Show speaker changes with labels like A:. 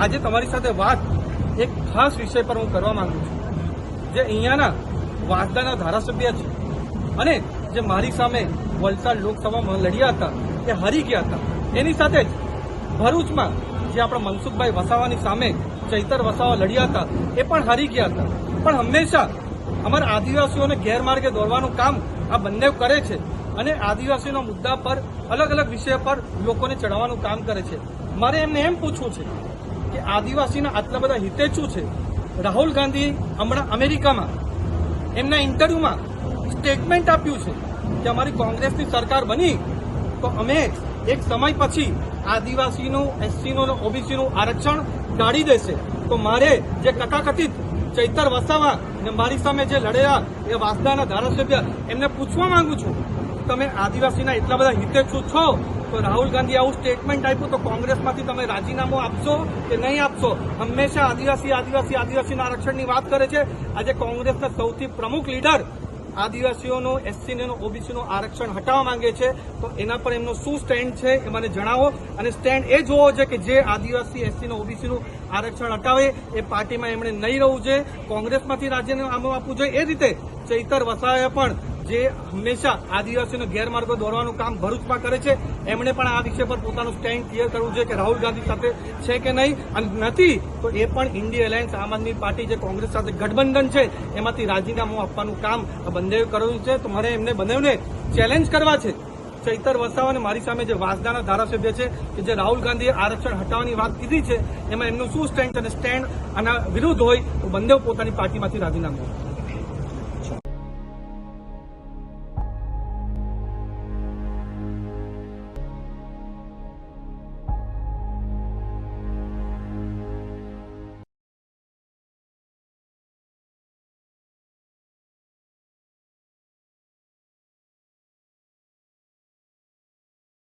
A: આજે તમારી સાથે વાત એક ખાસ વિષય પર હું કરવા માંગુ છું. જે અહીંયાના વાંસદાના ધારાસભ્ય છે અને જે મારી સામે વલસાડ લોકસભામાં લડ્યા હતા, એ હારી ગયા હતા. એની સાથે જ ભરૂચમાં જે આપણા મનસુખભાઈ વસાવાની સામે ચૈતર વસાવા લડ્યા હતા, એ પણ હારી ગયા હતા. પણ હંમેશા અમારા આદિવાસીઓને ગેરમાર્ગે દોરવાનું કામ આ બંને કરે છે. અને આદિવાસીના મુદ્દા પર અલગ અલગ વિષય પર લોકોને ચડાવવાનું કામ કરે છે. મારે એમને એમ પૂછવું છે કે આદિવાસીના આટલા બધા હિતે શું છે? રાહુલ ગાંધી હમણાં અમેરિકામાં એમના ઇન્ટરવ્યુમાં સ્ટેટમેન્ટ આપ્યું છે કે અમારી કોંગ્રેસની સરકાર બની તો અમે એક સમય પછી આદિવાસીનું, એસસીનું, ઓબીસીનું આરક્ષણ કાઢી દેશે. તો મારે જે કથાકથિત ચૈતર વસાવા ને મારી સામે જે લડેલા એ વાસદાના ધારાસભ્ય એમને પૂછવા માંગુ છું. તમે આદિવાસીના એટલા બધા હિતેચ્છુ છો? તો રાહુલ ગાંધી આવું સ્ટેટમેન્ટ આપ્યું તો કોંગ્રેસમાંથી તમે રાજીનામું આપશો કે નહીં આપશો? હંમેશા આદિવાસી આદિવાસી, આદિવાસીના આરક્ષણની વાત કરે છે. આજે કોંગ્રેસના સૌથી પ્રમુખ લીડર આદિવાસીઓનું એસસીનું ઓબીસીનું આરક્ષણ હટાવવા માંગે છે. તો એના પર એમનો શું સ્ટેન્ડ છે એ મને જણાવો. અને સ્ટેન્ડ એ જોવો છે કે જે આદિવાસી એસસીનું ઓબીસીનું આરક્ષણ હટાવે, એ પાર્ટીમાં એમણે નહીં રહેવું જોઈએ. કોંગ્રેસમાંથી રાજીનામું આપવું જોઈએ. એ રીતે ચૈતર વસાવાએ પણ જે હંમેશા આદિવાસીનો ગેરમાર્ગો દોરવાનું કામ ભરૂચમાં કરે છે, એમણે પણ આ વિષય પર પોતાનું સ્ટેન્ડ ક્લિયર કરવું જોઈએ કે રાહુલ ગાંધી સાથે છે કે નહીં. અને નથી, તો એ પણ ઇન્ડિયા એલાયન્સ આમ આદમી પાર્ટી જે કોંગ્રેસ સાથે ગઠબંધન છે, એમાંથી રાજીનામું આપવાનું કામ બંને કરવું છે. તો મારે એમને બંનેને ચેલેન્જ કરવા છે. ચૈતર વસાવા અને મારી સામે જે વાસદાના ધારાસભ્ય છે, કે જે રાહુલ ગાંધીએ આરક્ષણ હટાવવાની વાત કીધી છે, એમાં એમનું શું સ્ટેન્ડ અને સ્ટેન્ડ આના વિરુદ્ધ હોય, તો બંને પોતાની પાર્ટીમાંથી રાજીનામું.